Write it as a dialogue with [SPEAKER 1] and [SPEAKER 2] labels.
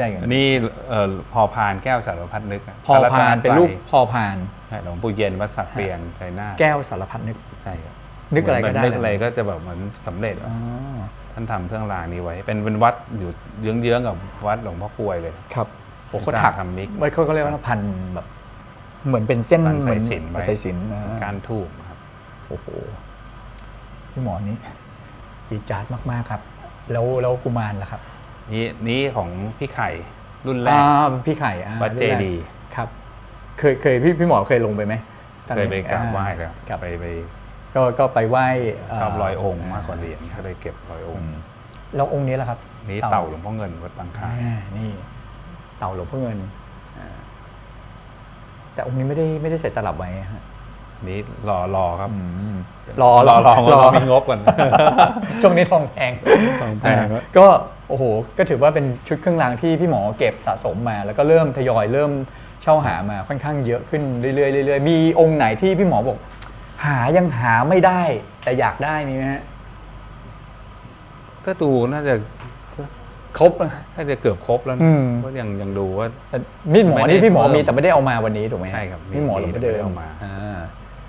[SPEAKER 1] ใจกัน
[SPEAKER 2] อันนี้เอ่อพอพานแก้วสารพัดนึกะ
[SPEAKER 1] พอพานเป็นรูปพอพาน
[SPEAKER 2] ใช่หลวงปู่เย็นวัดสักเปียนชัยนาท
[SPEAKER 1] แก้วสารพัดนึก
[SPEAKER 2] ใช่ครับ
[SPEAKER 1] นึกอะไรก็ได้
[SPEAKER 2] เหมืนนึกอะไรก็จะแบบเหมือนสำเร็จ
[SPEAKER 1] อ๋อ
[SPEAKER 2] ท่านทำเครื่องรางนี้ไว้ เป็นเป็นวัดอยู่เยื้องๆกับวัดหลวงพ่อกลวยเลย
[SPEAKER 1] ครับโอ้เขา
[SPEAKER 2] สร้าง
[SPEAKER 1] ถัก
[SPEAKER 2] ทำมิก
[SPEAKER 1] ไม่เขาก็เรียกว่าพันแบบเหมือนเป็นเส้น
[SPEAKER 2] พันสาย
[SPEAKER 1] เหมือ
[SPEAKER 2] สิญจน์ไว้
[SPEAKER 1] สายสิญจนนะ
[SPEAKER 2] การทูบครับ
[SPEAKER 1] โอ้โหพี่หมอนี่จีดจาร์ดมากๆครับ แล้วแล้วกุมารล่ะครับ
[SPEAKER 2] นี่นี่ของพี่ไข่รุ่นแร
[SPEAKER 1] อ่ากพี่ไข่อ่า
[SPEAKER 2] วัดเจ
[SPEAKER 1] รุ่นแรก
[SPEAKER 2] ดีย์
[SPEAKER 1] ครับ เคยเคยพี่พี่หมอเคยลงไปไหมตอน
[SPEAKER 2] เค
[SPEAKER 1] นี้
[SPEAKER 2] ยไปกราบไหว้แล้ว
[SPEAKER 1] ครับ
[SPEAKER 2] ไปไป
[SPEAKER 1] ก็ก็ไปไหว้เช
[SPEAKER 2] อบร้อยองค์มากกว่าเหรียญก็เลยเก็บร้อยองค์
[SPEAKER 1] แล้วองค์นี้ล่ะครับ
[SPEAKER 2] นี่เต่าหลวงพ่อเงินวัดบางคาย
[SPEAKER 1] อ่านี่ เต่าหลวงพ่อเงินอ่าแต่องค์นี้ไม่ได้ไม่ได้ใส่ตลับไว้ฮะ
[SPEAKER 2] นี่รอรอครับ
[SPEAKER 1] รอ
[SPEAKER 2] รอรอรอมีงบก่อน
[SPEAKER 1] ช่วงนี้ทองแพง
[SPEAKER 2] ทองแพง
[SPEAKER 1] อ่าก็ โอ้โห ก็ถือว่าเป็นชุดเครื่องรางที่พี่หมอเก็บสะสมมา แล้วก็เริ่มทยอยเริ่มเช่าหามาค่อนข้างเยอะขึ้นเรื่อยๆเรื่อยๆมีองค์ไหนที่พี่หมอบอก หายังหาไม่ได้ แต่อยากได้มีไหมฮะ
[SPEAKER 2] ก็ดูน่าจะ
[SPEAKER 1] ครบ
[SPEAKER 2] น่าจะเกือบครบแล้ว
[SPEAKER 1] อื
[SPEAKER 2] นะ
[SPEAKER 1] ม
[SPEAKER 2] ก็ยังยังดูว่า
[SPEAKER 1] แต่มีดหมอ
[SPEAKER 2] ไม่ได้
[SPEAKER 1] นี่พี่หมอ
[SPEAKER 2] เพิ่ม
[SPEAKER 1] มีแต่ไม่ได้เอามาวันนี้ถูกไหมฮะ
[SPEAKER 2] ใช่ครับมี
[SPEAKER 1] พี่หมอเราไม่ได้
[SPEAKER 2] ไม่ได้เอามา
[SPEAKER 1] อ่า